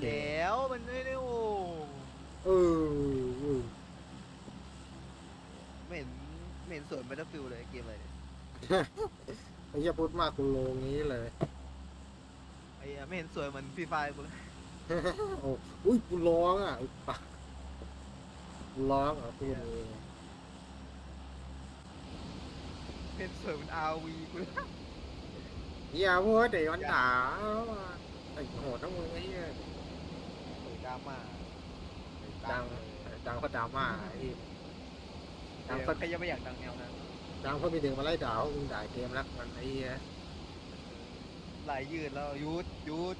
เกมแล้วมันไม่ได้โอ้เออเออไม่เห็นไม่เห็นสวน Battlefield เลยเกมอะไรเนี่ยไอ้เหี้ยพูดมากกูโลงี้เลย ไอ้เหี้ยไม่เห็นสวยเหมือนฟรีไฟกูเลยโอ้อุ้ยกูร้องอะไอ้ปะกูร้องอะพูดเองไม่เห็นสวยเหมือน RV กูเลยเหี้ยพูดเดี๋ยวมันด่าไอ้โหดทั้งมึงไอ้เหี้ยสวยด ราม่าดังดังก็ดราม่าไอ้ดัดังงก็ใครยังไม่อยากดังแนวนั้นดังก็มีดึงมาไล่ด่าว่ามึงด่าเกมรักมันไอ้เหี้ยไหลยืดแล้วยุดยุด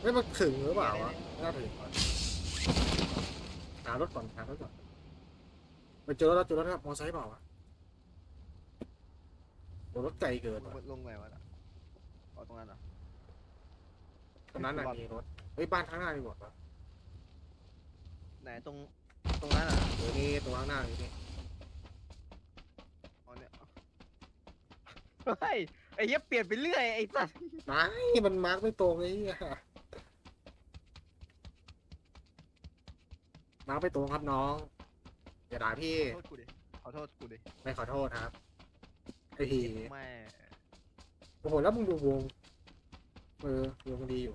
ไม่มาถึงหรือเปล่าวะน่าถึงก่อนหารถก่อนหารถก่อนไปเจอแล้วเจอแล้วนะครับมอไซค์เปล่าวะโดนรถไกลเกินลงว่ะลงไหนวะน่ะอ๋อตรงนั้นเหรอ ตรงนั้นน่ะมีรถเฮ้ยบ้านข้างหน้าดีกว่าวะไหนตรงตรงนั้นอะเดี๋ยวนี้ตรงข้างหน้าอยู่นี่อ๋อเนี่ยเฮ้ยไอ้เหี้ยเปลี่ยนไปเรื่อยไอ้สัสไม่มันมาร์กไม่ตรงไอ้เหี้ยมาร์กไม่ตรงครับน้องอย่าด่าพี่ขอโทษกูดิขอโทษกูดิไม่ขอโทษครับไอ้ทีแม่โอ้โหแล้วมึงดูวง เออวงดีอยู่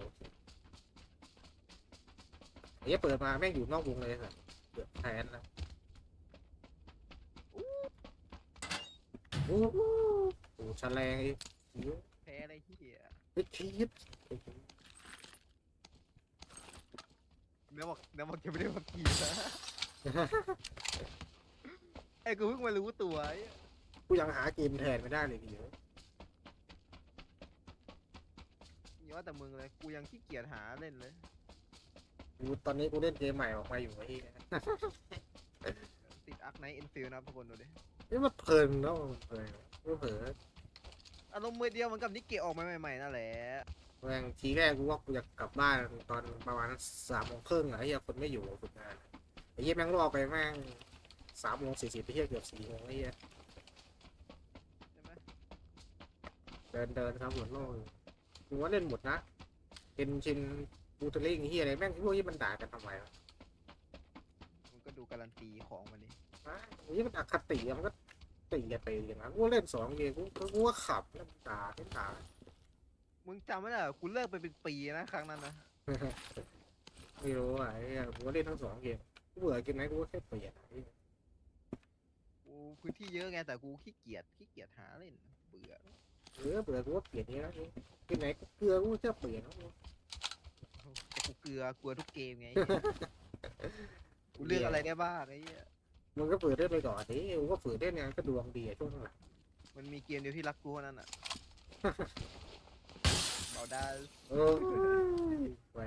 ไอ้เหี้ยเปิดมาแม่งอยู่นอกวงเลยสัสเกือบแทนแล้วโอ้โหโอ้โหชันแรงไอ้หิวแพ้อะไรเหี้ยไอ้ทีบเนื้อบอกเนื้อบอกจะไม่ได้มากีนะไอ้กูเพิ่งมารู้ตัวไอ้ กูยังหาเกมแทนไม่ได้เลยทีเดียวอย่า ว่าแต่มึงเลย กูยังขี้เกียจหาเล่นเลยกูตอนนี้กูเล่นเกมใหม่ออกมาอยู่ไอ้เหี้ยติดอาร์คไนท์เอ็นฟิลนะครับทุกคนดูดินี่มันเพลินแล้วมันเพลินกูเผลออารมณ์มือเดียวเหมันกับนิกเกะออกมาใหม่ๆนั่นแหละแม่งทีแรกกูว่ากูจะกลับบ้านตอนประมาณสามโมงครึ่งอะไอ้เหี้ยคนไม่อยู่ฝึกงานไอ้เหี้ยแม่งรอไปแม่งสามโมงสี่สิบไอ้เหี้ยเกือบสี่โมงไอ้เหี้ยใช่ไหมเดินเดินครับหัวโล กกูว่าเล่นหมดนะเอ็นชินบูตลิงเหี้ยอะไรแม่งพวกนี้มันด่ากันทำไมวะมึงก็ดูการันตีของมันดิอะไอ้เหี้ยมันอคติอะมันก็ตีกันไปอย่างนั้นกูเล่นสองเกมกูกูว่าขับแล้วมันด่าไม่ด่า มึงจำไม่ได้เหรอกูเลิกไปเป็นปีนะครั้งนั้นนะไม่รู้อะไอ้เหี้ยกูก็เล่นทั้งสองเกมกูเบื่อเกมไหนกูก็แค่เปลี่ยนไอ้เหี้ยกูพื้นที่เยอะไงแต่กูขี้เกียจขี้เกียจหาเล่นเบื่อเบื่อเบื่อกูก็เปลี่ยนนี้แล้วนี่เกมไหนกูเกลือกูก็แค่เปลี่ยนแล้วแต่กูเกลือกลัวทุกเกมไง กูเลือกอะไรได้บ้างไอ้เหี้ยมึงก็ฝืนได้ไปก่อนดิกูก็ฝืนได้เนี่ยก็ดวงดีอะช่วงหลังมันมีเกมเดียวที่รักกูเท่านั้นอะ บอลดัสโอ้ยไป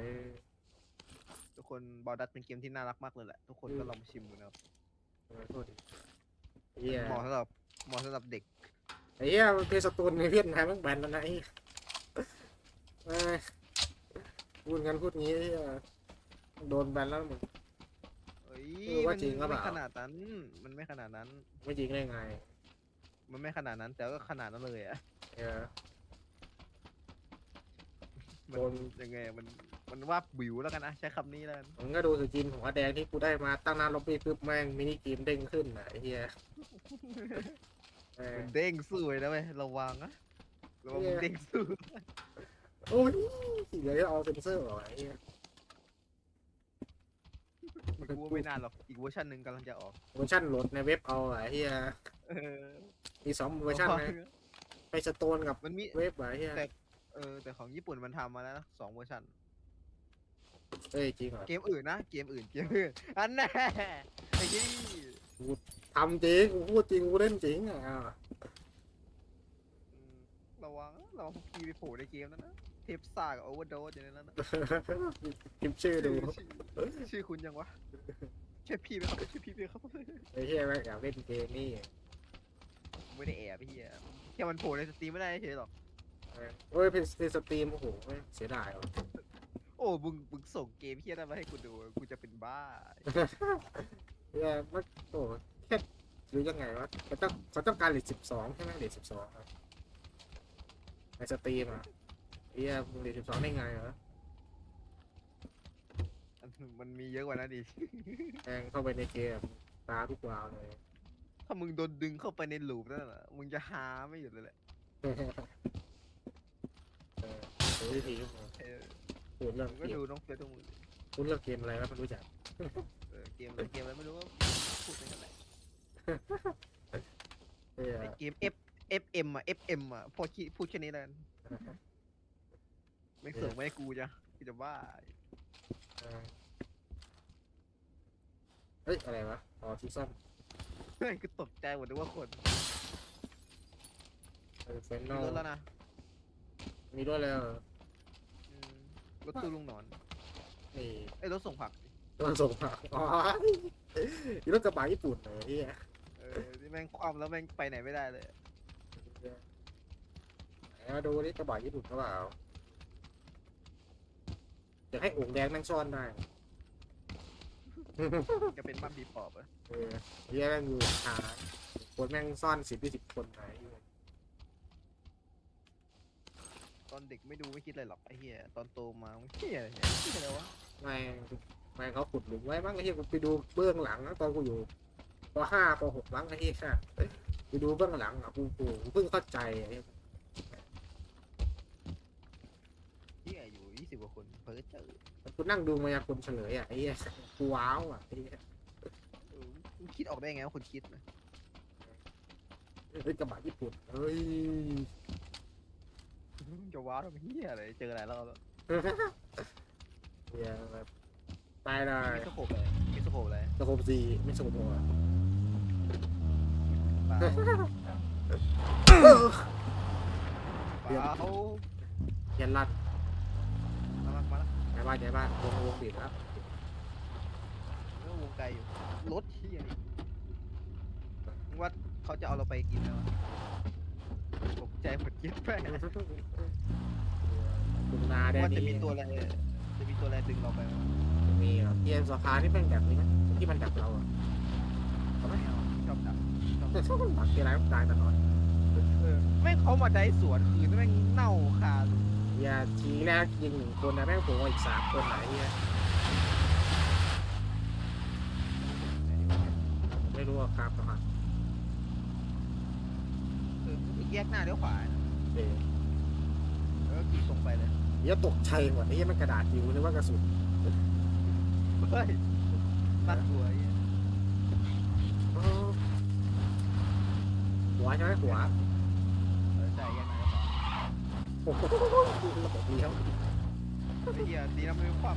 ทุกคนบอลดัสเป็นเกมที่น่ารักมากเลยแหละ ทุกคนก็ลองมาชิมดูนะครับไปโทษดิไอ้เหี้ยเหมาะสำหรับเหมาะสำหรับเด็ก ไอ้เหี้ยมันเป็นสตูนในเวียดนามแมันแบนแล้วนะไอ้เหี้ยเอ้ยพูดงั้นพูดงี้ไอ้เหี้ยโดนแบนแล้วมึงเอ้ยเออว่ามันจริงหรือเปไม่ล่าขนาดนั้น มันไม่ขนาดนั้น ไม่จริงได้ไง มันไม่ขนาดนั้น แต่ก็ขนาดนั้นเลยอะเออมันโดนยังไงอะมันมันว่าบวิวแล้วกันนะใช้คำนี้แล้วกันมึงก็ดูสกินหัวแดงที่กูได้มาตั้งนานลบปีปึ๊บแม่งมินิเกมเด้งขึ้นน่ะไอ้เหี้ยเออ มันเด้งสู้เลยนะเว้ยระวังนะระวังเนี่ยมันเด้งสู้โอ้ยเดี๋ยวจะเอาเซนเซอร์ออกไอ้เหี้ยกูว่าไม่นานหรอกอีกเวอร์ชันหนึ่งกำลังจะออกเวอร์ชันโหลดในเว็บเอาไอ้เหี้ยเออมีสองเวอร์ชันนะไปสโตนกับมันมีเว็บไอ้เหี้ยแต่เออแต่ของญี่ปุ่นมันทำมาแล้วนะสองเวอร์ชันเอ้ยจริงเหรอเกมอื่นนะเกมอื่นเกมอื่นอันแน่ไอ้ยี่ ทำจริงกูพูดจริงกูเล่นจริงอะอืมระวังนะระวังพวกพีไปโผล่ในเกมนั้นนะ เทปซ่ากับโอเวอร์โดสอยู่ในนั้นนะพิมพ์ชื่อดูชื่อชื่อคุณยังวะใช่พี่ไหมครับใช่พี่ไหมครับไอ้เหี้ยแม่งอยากเล่นเกมนี่ไม่ได้แอบพี่อะแค่มันโผล่ในสตรีมไม่ได้เฉยหรอก เอ้ยเป็นเป็นสตรีมโอ้โหเสียดายว่ะโอ้มึงมึงส่งเกมเฮียนั้นมาให้กูดู กูจะเป็นบ้า เหี้ยมันโอ้แค่ หรือยังไงวะเขาต้องเขาต้องการเลทสิบสองใช่ไหมเลทสิบสองในสตรีมอะเฮียมึงเรียนสิบสองได้ไงเหรอมันมีเยอะกว่านั้นอีกแทงเข้าไปในเกมตาทุกวาวเลย ถ้ามึงโดนดึงเข้าไปในลูปนั่นแหละมึงจะหาไม่หยุดเลยแหละเออเดี๋ยววิธีของมึงเออพูดเรื่องมึงเกก็มดูน้องเฟซของมึงดิพูดเรื่องเกมอะไรแล้วมันรู้จัก เออเกมเกมอะไรไม่รู้ว่าพูดไปกันแหละ เฮียไอเกม F F M อะ F M อะพอคิดพูดแค่นี้แล้วกันไม่เสริมไม่ให้กูจ้ะกูจะบ้าเออเฮ้ย อะไรวะออทิซัมเฮ้ยกูตกใจหมดเลยว่าคนเออเฟนมีนอลรถแล้วนะมีด้วยเลยเหรออืมรถตู้ลุงหนอนนี่ไอ้ยรถส่งผัก ต้นส่งผักอ๋อนี่รถกระบะญี่ปุ่นเหรอเฮียเออ ที่แม่งคว่ำแล้วแม่งไปไหนไม่ได้เลย ไหนมาดูนี่กระบะญี่ปุ่นหรือเปล่าอยากให้โอ่งแดงแม่งซ่อนได้จะเป็นมั่มบีปอบอะเออเฮียแม่งอยู่หาคนแม่งซ่อนสิบยี่สิบคนไหนตอนเด็กไม่ดูไม่คิดอะไรหรอกไอ้เหี้ยตอนโตมามันเหี้ยอะไรเนี่ยเหี้ยอะไรวะแม่งแม่งเขาขุดหลุมไว้บ้างไอ้เฮียกูไปดูเบื้องหลังนะตอนกูอยู่ ปห้าปหกบ้างไอ้เฮียไปดูเบื้องหลังอะกูกูกูเพิ่งเข้าใจไอ้เหี้ยเหี้ยอยู่ยี่สิบกว่าคนเพิ่งเจอกูนั่งดูมายากลเฉลยอะไอ้เหี้ยกูว้าวอะไอ้เหี้ยเออมึงคิดออกได้ไงว่าคนคิดนะเฮ้ยกระบะญี่ปุ่นเฮ้ยมึงจะว้าวทำเหี้ยอะไรเจอหลายรอบแล้วเหี้ยแบบตายได้มีสโคปอะไรมีสโคปอะไรสโคปซีไม่สโคปหัว เปล่าเดี๋ยวเยันลั่นมาละมาละในบ้านในบ้านวงวงบีบแล้วเรื่องวงไกลอยู่รถเหี้ยนี่มึงว่าเขาจะเอาเราไปกินไหมวะตกใจหมดคิดแม่งดุงนาแดนว่าจะนี้มีตัวอะไรจะมีตัวอะไรดึงเราไปไหมมีเหรอเกมสภานี่เป็นแบบนี้ไหมที่มันดักเราอะไม่เอา แต่ชอบมันดักทีไรมันตายตลอดเออแม่งเขามาได้สวนคืนแม่งเน่าคาเลยอย่าทีแรกยิงหนึ่งคนนะแม่งโผล่มาอีกสามคนไหนเหี้ยไม่รู้ว่าครับนะครับเออแยกหน้าเลี้ยวขวาเออแล้วก็ขี่ตรงไปเลยเหี้ยตกใจหมดไอ้เหี้ยมันกระดาษอยู่นึกว่ากระสุนเฮ้ยน่ากลัวไอ้เหี้ยเออ หัวใช่ไหมหัวเออใช่แยกหน้าเลี้ยวขวาโอ้โหระบบเลี้ยวไอ้เหี้ยดีนะไม่คว่ำ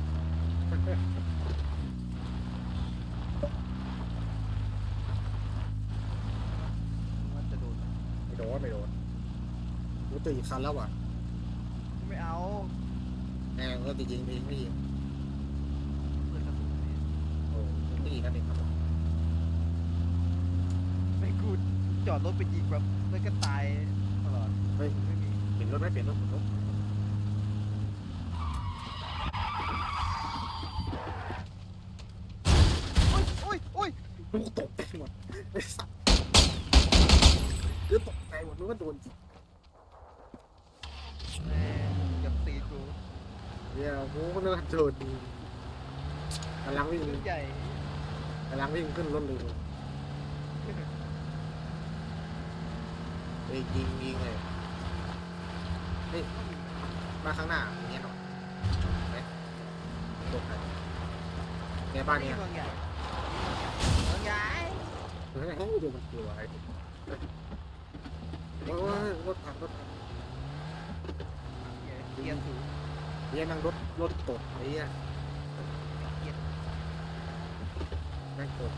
มันจะโดนไม่โดนไม่โดนกูตื่นอีกคันแล้วว่ะไม่เอาแม่งก็จะยิงไปยิงไม่ยิงเพื่อนกระสุนเนี่ยโอ้ไม่ยิงนั่นเองครับ ไม่กู จอดรถไปยิงแบบแล้วก็ตายตลอดเฮ้ย ไม่มีเปลี่ยนรถไหมเปลี่ยนรถเปลี่ยนรถโอ้ยโอ้ยโอ้ยกูตกใจหมดไอ้สัสคือตกใจหมดนึกว่าโดนจริงแม่งจะตีกูเดี๋ยวกูก็นึกว่าโดนดีกำลังวิ่งรุ่นใหญ่กำลังวิ่งขึ้นรถเลยเฮ้ยยิงยิงเลยเฮ้ยมาข้างหน้าอย่างเงี้ยหน่อยไหมตกใจในบ้านเนี้ยเมืองใหญ่เมืองใหญ่เฮ้ยดูมันกลัวไอ้โอ้ยรถพังรถพังเกียร์สูงเฮียนั่งรถรถตกไอ้เหี้ยเกียร์แม่งตก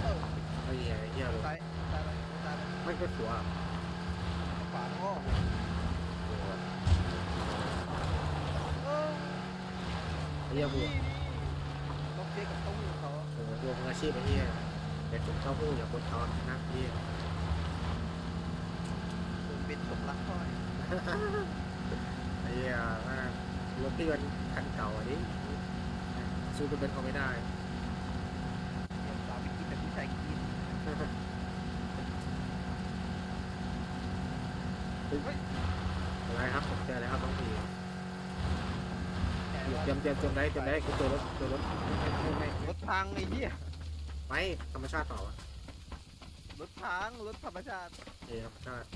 เออ ไอ้เหี้ยไอ้เหี้ยเลย ซ้ายซ้ายไป ซ้ายไปไม่ใช่ขัวขวาโอ้เออไอ้เหี้ยบัวนี่ต้องเช็คกับเต้าหู้เขาโอ้โหบัวมืออาชีพไอ้เหี้ยแต่ผมเจ้าหู้อย่าคนทอนนะเหี้ยคุณเป็นสมรักพ่อยไอ้เหี้ยแม่งรถที่มันคันเก่าอันนี้สู้เป็นเป็นเขาไม่ได้เดี๋ยวสาวไปกินแต่ผู้ชายกิน อะไรครับผมเจอแล้วครับน้องพีแต่เตรียมเตรียมเตรียมได้เตรียมได้กูเจอรถเจอรถไม่ไม่ไม่รถพังไอ้เหี้ยไม่ธรรมชาติเปล่าวะรถพังรถธรรมชาติเอธรรมชาติ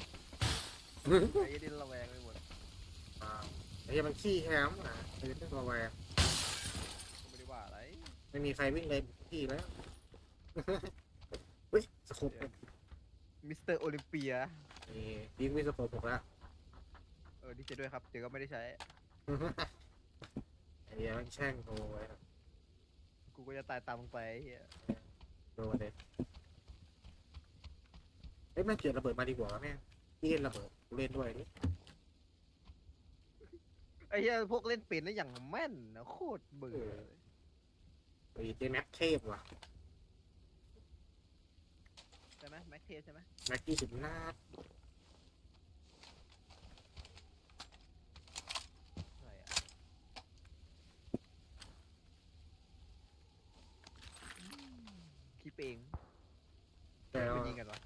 ไอ้ดินระแวงไปหมดอ้าวไอ้เหี้ยมันขี้แฮมนะไอ้เรื่องระแวงก็ไม่ได้ว่าอะไรไม่มีใครวิ่งเลยขี้แล้วเฮ้ยสโคปมิสเตอร์โอลิมเปีย นี่ยิงวิ่งสโคปผมแล้วเออดีใจด้วยครับเดี๋ยวก็ไม่ได้ใช้ ไอ้เหี้ยมันแช่งโง่ไว้ครับกูก็จะตายตามมึงไปไอ้เหี้ยโดนเลยเอ้ยแม่งเกียระเบิดมาดีกว่าแม่งพี่เล่นระเบิดกูเล่นด้วยนี่ไอ้เหี้ยพวกเล่นเป็นนี่อย่างแม่นนะโคตรเบื่อเลยไอ้เจแม็กเทพว่ะใช่ไหมแม็กเทสใช่ไหมแม็กกี้สิบนาด อะไรอะอืมคิด เองแต่คเรานยิงกันวะ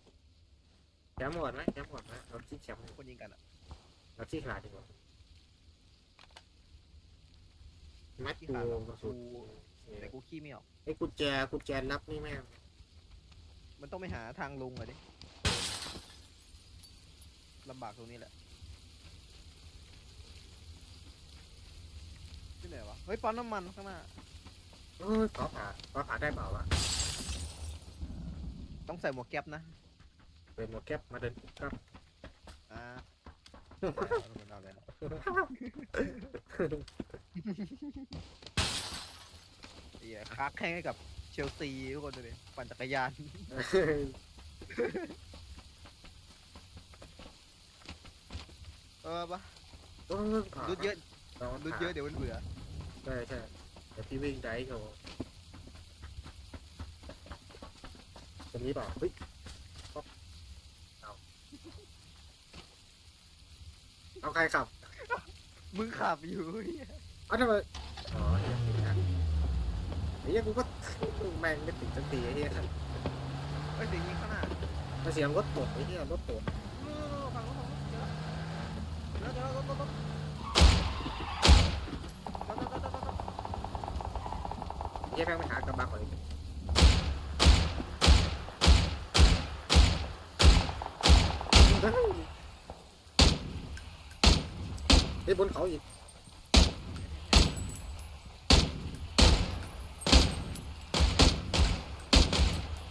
แชมป์หมดไหมแชมป์หมดไหมเราที่แชมป์คนยิงกันอะเราที่ขลาดดีกว่าแม็กที่กูขาดเหรอกระสุกูนแต่กูขี้ไม่ออกไอ้กุญแจกุญแจลับนี่แม่งมันต้องไปหาทางลงอะดิลำบากตรงนี้แหละที่ไหนวะ เฮ้ยปั๊มน้ำมันข้างหน้าเออขอผ่าขอผ่าได้เปล่าวะ ต้องใส่หมวกแก๊ปนะเป็นหมวกแก๊ปมาเดินครับอ่าเอาเลยนะเหี้ยค้าแข่งให้กับเชลซีทุกคนเลยปั่นจักรยาน เออปะเออรุดเยอะลองรุดเยอะเดี๋ยวมันเบื่อ ใช่ใช่เดี๋ยวพี่วิ่งได้เขา รงนี้เปล่าเฮ้ยเอาเอาเอาใครขับมึงขับอยู่เหี้ยเอ้าทำไมอ๋อเหี้ยผิดนะไอ้เหี้ยกูก็แม่งไม่ติดสักทีไอ้เหี้ยเฮ้ยเสียงยิงข้างหน้ามาเสียงรถตกไอ้เหี้ยรถตกเออฝั่งรถฝั่งรถเจอแล้วเจอแล้วเจอแล้วรถรถรถรถรถรถรถรถเหี้ยแม่งไปหากระบะก่อนเลยไอ้ย บนเขาอีก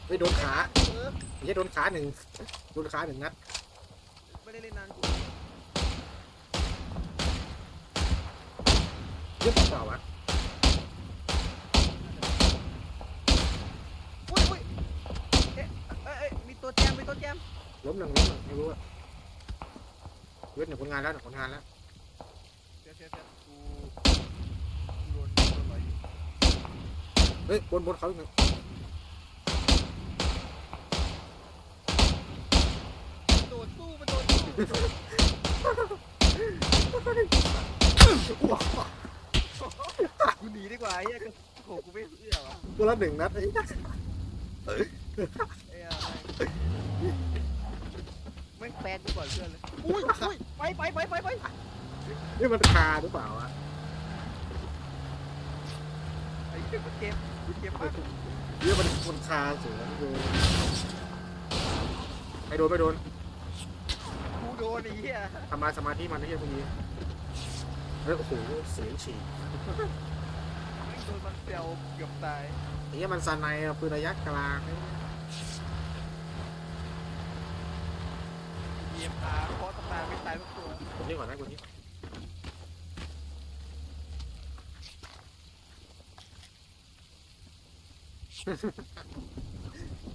ไอ้ยโดนขาเออไอ้เหี้ยโดนขาหนึ่งโดนขาหนึ่งนัด ไม่ได้เล่นนานกูเยอะเปล่าวะอุ้ยอุ้ยเอ๊ะเอ้ยเอ้ยมีตัวแจมมีตัวแจม ล้มหนึ่งล้มหนึ่งไม่รู้อะเวทหนึ่งผลงานแล้วหนึ่งผลงานแล้ว เสียเสียเสียกูกูโดนโดนไหลอยู่เฮ้ยบนบนเขาอีกหนึ่งโดนสู้มันโดนสู้กูหนีดีกว่าไอ้เหี้ยก็โหกูไม่เอื้อวะตัวละหนึ่งนัดไอ้เหี้ยไอ้เหี้ยแม่งแปลกกูก่อนเพื่อนเลยอุ้ยอุ้ยไปไปไปไปไป นี่มันคาหรือเปล่าวะไอ้เหี้ยมันเจ็บมันเจ็บมากนี่มันมันคาสูงเลยไม่โดนไม่โดนกูโดนไอ้เหี้ยทำมาสมาธิมันไอ้เหี้ยพวกนี้เฮ้ยโอ้โหเสียงฉีกแม่งโดนมันเซลเกือบตายไอ้เหี้ยมันซันในอะปืนระยะกลางไอ้เหี้ยเหยียบตาเคาะตำนานไม่ตายทุกตัวคนนี้ก่อนนะคนนี้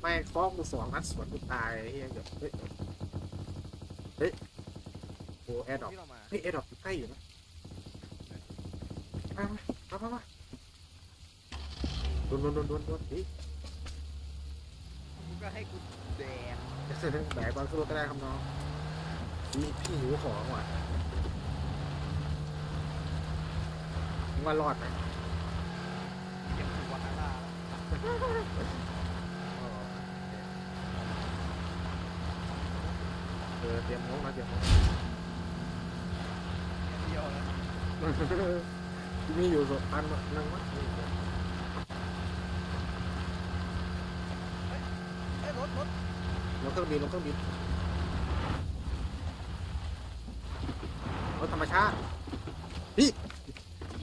ไม่ฟ้องกูสองนัดสวนกูตายเหี้ยเดี๋ยวเฮ้ยเฮ้ยโอ้แอร์ดรอปที่เรามาเฮ้ยแอร์ดรอปอยู่ใกล้อยู่นะมามามามาโดนโดนโดนโดนโดนนี่มึงก็ให้กูแดงแบกบอลขึ้นรถก็ได้ครับน้องพี่พี่หิวของว่ะมึงว่ารอดไหม เก็บถูกวาฮาร่าแล้ว เออเตรียมมุ้งนะเตรียมมุ้งดียวนะมีอยู่สองพันวะนั่งวะเอ้ยรถรถรถเครื่องบินรถเครื่องบินรถธรรมชาติพี่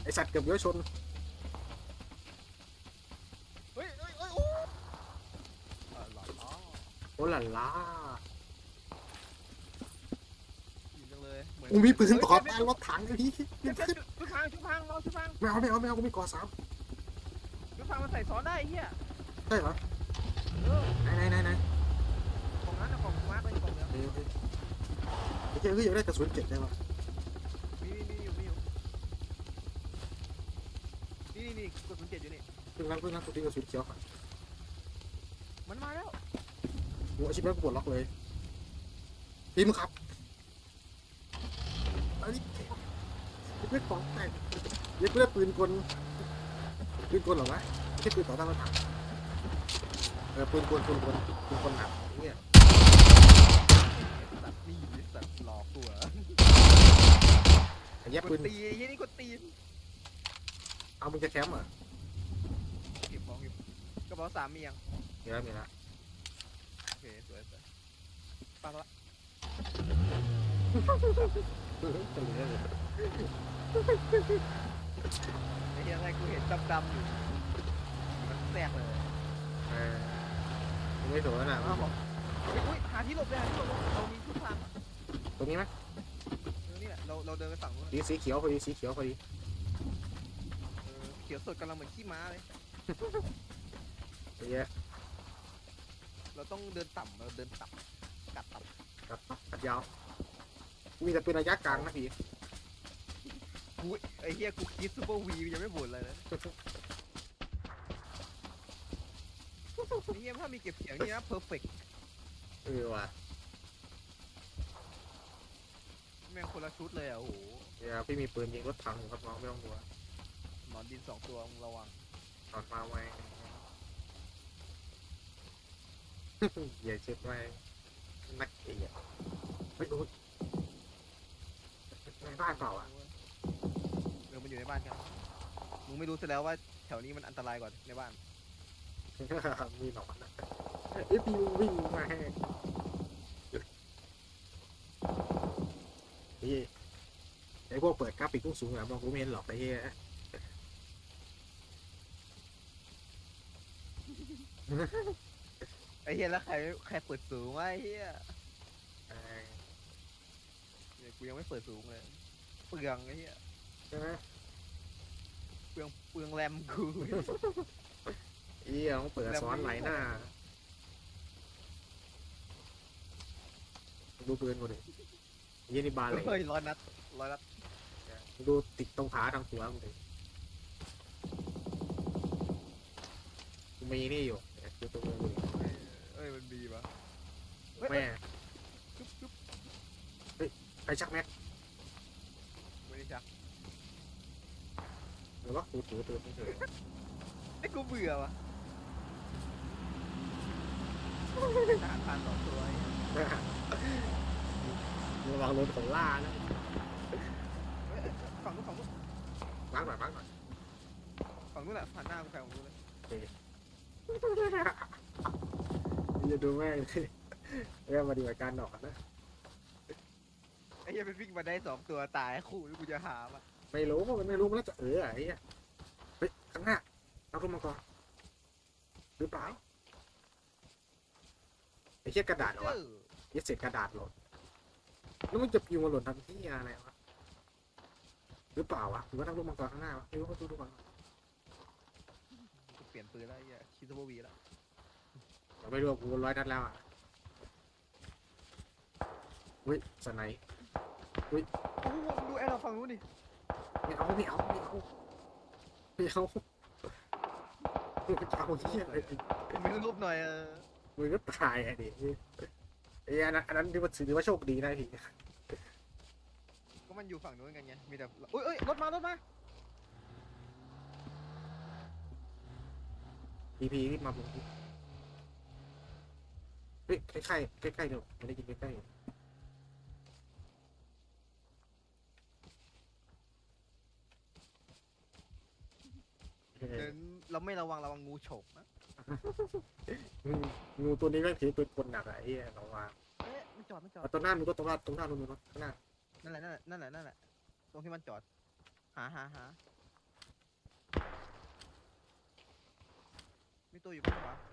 ไอสัตว์เกือบเยอะชน เฮ้ยเฮ้ยเฮ้ยโอ้เออหลอดอ๋อ โอ้หล่ะล่าดีจังเลยเหมือนกูมีปืนเฮ้ยต่อเฮ้ยใต้รถถังเลยพี่เฮ้ยเฮ้ยชุดพังชุดพังเราชุดพังไม่เอาไม่เอาไม่เอากูมีก่อสามชุดพังมันใส่ซ้อนได้ไอ้เฮียใช่เหรอเออไหนไหนไหนไหนของนั้นนะของมาร์คเป็นของเหลืองเฮ้ยเฮ้ยไอ้เจ้าเฮ้ยอยากได้กระสุนเจ็ดได้ปะมีมีมีอยู่มีอยู่นี่นี่นี่กดศูนย์เจ็ดอยู่นี่ เพิ่งนั่งเพิ่งนั่งกูที่กระสุนเขียวค่ะมันมาแล้ว กูอาชีพแม่งกูปวดล็อกเลยพี่มึงครับอันนี้เล่นของแต่งเล่นเล่นปืนกลปืนกลเหรอวะไม่ใช่ปืนต่อต้านรถถังเออปืนกลปืนกลปืนกลหนักเนี่ยสัตว์นี่สัตว์หลอกตัวไอ้แยบกปืดนตีไอ้เฮียนี่กดตีนเอามึงจะแคมป์เหรอเก็บของเก็บกระเป๋าสามมียังมีแล้วมีแล้ว โอเคสวยสวยปากละจะเหลือเลยไอ้เฮียอะไรกูเห็นดำๆอยู่ มันแทรกเลยเออมึงไม่ถูกแล้วนะอ้าวบอกเฮ้ยอุ้ยหาที่หลบเลยหาที่หลบเลยเรามีทุกทางตรงนี้ไหมเออนี่แหละเราเราเดินไปฝั่งนู้นสีสีเขียวพอดีสีเขียวพอดีเออเขียวสดกำลังเหมือนขี้ม้าเลยไอ้เหี้ย เราต้องเดินต่ำเราเดินต่ำกัดต่ำกัดกัดยาว มีแต่ปืนระยะกลางนะพี่กูไอ้เฮียกูคิดซูเปอร์วียังไม่บ่นเลยนะนี่ถ้ามีเก็บเสียงนี่นะเพอร์เฟกเออว่ะแม่งคนละชุดเลยอะโอ้โหเดี๋ยวพี่มีปืนยิงรถถังอยู่ครับน้องไม่ต้องกลัวหนอนดินสองตัวมึงระวังถอดมาไว้ อย่าเช็ดไว้นักเอียเฮ้ยโอ้ยในบ้านเปล่าอะเออมันอยู่ในบ้านครับมึงไม่รู้ซะแล้วว่าแถวนี้มันอันตรายกว่าในบ้าน มีหนอนนะเอ้ยพี่วิ่งมาให้พี่ไอ้พวกเปิดกราฟิกสูงๆอะมองกูไม่เห็นหรอกไอ้เหี้ยไอ้ เฮียแล้วใครใครเปิดสูงวะไอ้เฮียเออเนี่ยกูยังไม่เปิดสูงเลยเปลืองไอ้เฮียใช่ไหมเปลืองเปลืองแรมกูเอี้ยต้องเปิดซ้อนไหลหน้า ดูปืนกูดิเยี่ยนี่บานเลย เฮ้ยร้อยนัดร้อยนัดดูติดตรงขาทางหัวมึงดิกูมีนี่อยู่เดี๋ยวดูตัวมึง ดิเอ้ยมันบีปะแม่จุ๊บจุ๊บไปชักแม็กไม่ได้ชักหรือว่ากูถือตัวเฉยไอ้กูเบื่อวะทหารผ่านสองตัวไอ้เหี้ยๆระวังรถของล่านะเอ้ยเอ้ยฝั่งนู้นฝั่งนู้นล้างหน่อยล้างหน่อยฝั่งนู้นแหละผ่านหน้ากูไปฝั่งนู้นเลย อย่าดูแม่งเลยเรื่องมาดีกว่าการดอกนะ ไอ้เหี้ยเป็นวิ่งมาได้สองตัวตายคู่กูจะหาปะไม่รู้มันไม่รู้มันน่าจะเออไอ้เหี้ยเฮ้ยข้างหน้าเอาขึ้นมาก่อนหรือเปล่าไอ้เหี้ยกระดาษเหรอวะเออเหี้ยเศษกระดาษหล่นแล้วมันจะปิวมาหล่นทำที่อะไรวะหรือเปล่าวะหรือว่าทางลงมังกรข้างหน้าวะไม่รู้ก็ดูดูก่อน กูเปลี่ยนปืนแล้วไอ้เหี้ยคิดซูเปอร์วีแล้วเรา ไม่รู้ว่ากูร้อยนัดแล้วอะเฮ้ยสไนป์โอ้โหมึงดูไอ้เราฝั่งนู้นดิไม่เอาไม่เอาไม่เอาไม่เอามึงจะเอาเหี้ยอะไรมึงรูปหน่อยเออมึงก็ตายอะดิไอ้อันนั้นอันนั้นถือว่าถือว่าโชคดีนะพี่ก็มันอยู่ฝั่งนู้นกันไงมีแต่อุ้ยเอ้ยรถมารถมาพีพีรีบมาบุกดิ เฮ้ยใกล้ใกล้ใกล้ๆกล้เดี๋ยวไม่ได้ยินใกล้ๆกล้เราไม่ระวังระวังงูฉกนะงูตัวนี้แม่งถือปืนคนหนักอะไอ้เหี้ยระวังเอ๊ะมันจอดมันจอดตัวหน้ามึงก็ตัวหน้าตรงหน้ามึงรถข้งหน้านั่นแหละนั่นแหละนั่นแหละนั่นแหละตรงที่มันจอด หาหาหามีตัวอยู่ปะวะ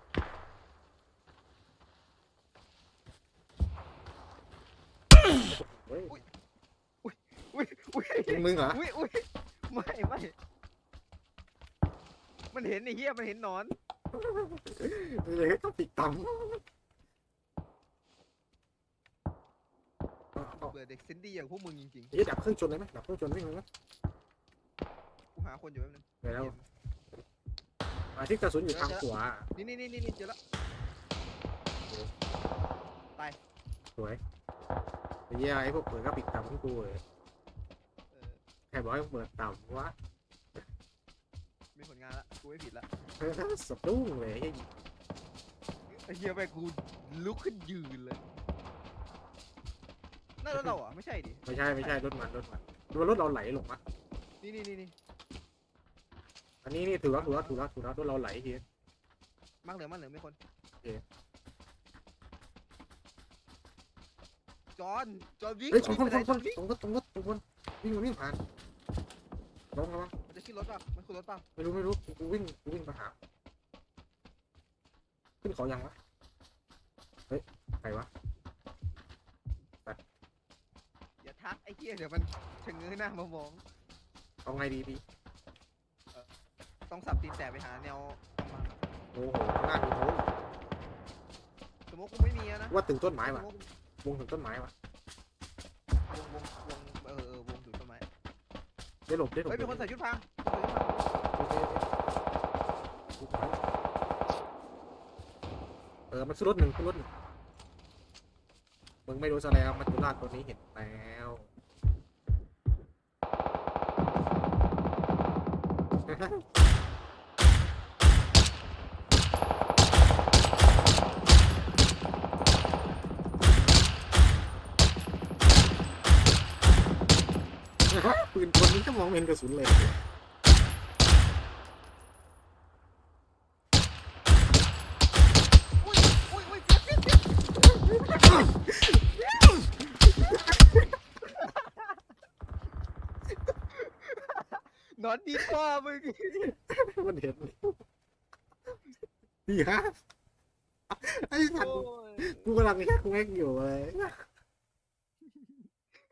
เฮ้ยอุ้ยอุ้ยมึงเหรออุ้ยอุ้ยไม่ไม่มันเห็นไอ้เหี้ยมันเห็นหนอนเลยต้องปิดตำเบื่อเด็กเซนดี้อย่างพวกมึงจริงเฮ้ยดับเครื่องชนเลยไหมดับเครื่องชนวิ่งเลยไหมๆกูหาคนอยู่แป๊บนึงไปแล้วอ่าที่กระสุนอยู่ทางขวานี่นี่นี่นี่เจอแล้วสวย ไอ้เหี้ยไอ้พวกเปิดก็ปิดตำของกูเลยเออใครบอกให้เปิดต่ำวะมีผลงานละกูไม่ผิดละสะดุ้งเลยไอ้เหี้ยไอ้เหี้ยไปกูลุกขึ้นยืนเลยนั่นรถเราเหรอะไม่ใช่ดิไม่ใช่ไม่ใช่รถมันรถมันดูว่ารถเราไหลลงมะนี่นี่นี่นี่อันนี้นี่ถือว่าถือว่าถือว่าถือว่ารถเราไหลทีมั่งเหลือมั่งเหลือไม่คน โอเค จอนจอนวิ่งเฮ้ยสองคนวิ่สองไปคไหนตรงรถตรงรถตรงคนวิ่งมาวิ่งผ่านลงมามันจะขึ้นรถป่ะมันขึ้นรถป่ะไม่รู้ไม่รู้กูวิ่งกูวิ่งมาหาขึ้นเขายังวะเฮ้ยใครวะอย่าทักไอ้เหี้ยเดี๋ยวมันชะเง้อหน้ามามองเอาไงดีดีต้องสับตีนแตกไปหาแนวมาโอ้โหข้างหน้าดูโน้นสมมติกูไม่มีอะนะว่าถึงต้นไม้สมว่ะมติ วงถึงต้นไม้วะวงวงวงเออเออวงถึงต้นไม้ได้หลบได้หลบเฮ้ยมีคนใส่ชุดพรางมีคนใส่ชุดพรางเออมันขึ้รถหนึ่งขึ้รถหนึ่งมึงไม่รู้ซะแล้วมันตุลาตัวนี้เห็นแล้ว ปืนคนนี้ก็มองเห็นกระสุนเลยนอนดีกว่ามึงมันเห็นดีฮะไอ้สัตว์โอ้ยกูกำลังแยกแม่งอยู่เลย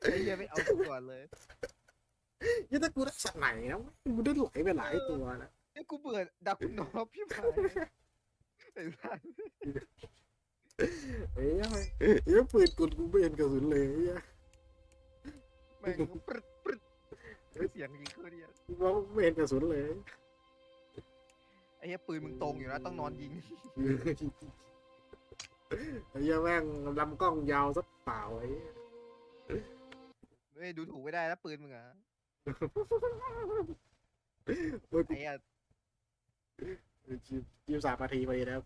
ไอ้เหี้ยไม่เอากูก่อนเลย ยังถ้ากูได้สัตว์ไหนนะกูได้ไหลไปหลายตัวนะไอ้กูเบื่อดักนอบพี่พายไอ้สัสเอ้ยเอ้ยปืนกลกูไม่เห็นกระสุนเลยแม่งก็ปรึดปรึดเสียงยิงเครื่องเนี่ยกูมองไม่เห็นกระสุนเลย ไอ้เหี้ยปืนมึงตรงอยู่นะต้องนอนยิงไอ้เหี้ยแม่งลำกล้องยาวสักเปล่าไอ้ไม่ดูถูกไม่ได้นะปืนมึงอะ โอ้ยไอ้เหี้ยยี่สิบสามนาทีไปแล้ว